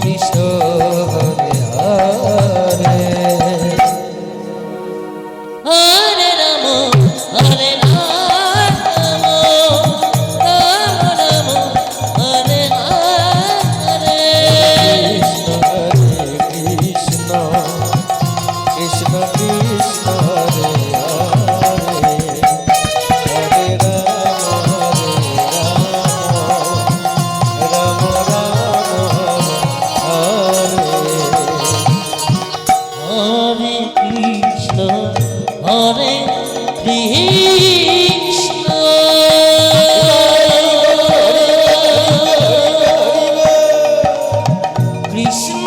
Cristo. Vixe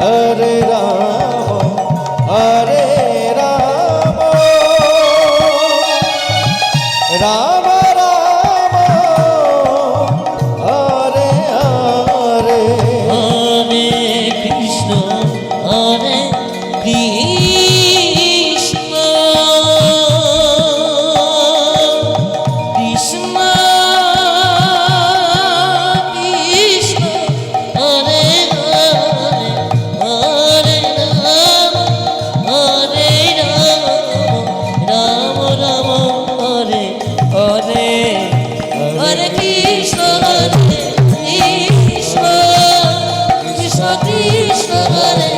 আর কিশোরে ওরে কিশোরে কিশোর কিশোর কিশোরে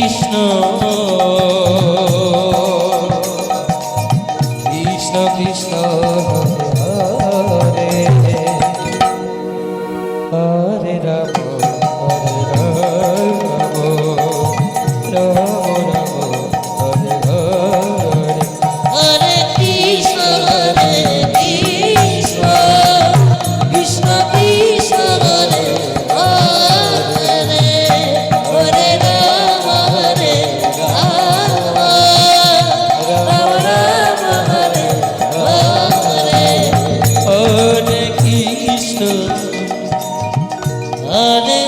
Krishna Krishna Krishna হরে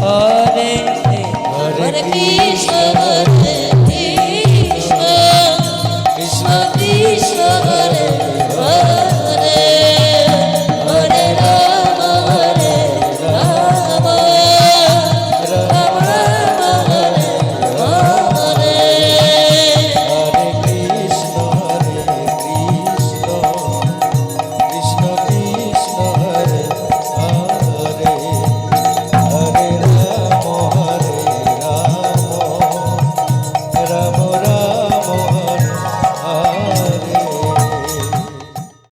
Hare Krishna.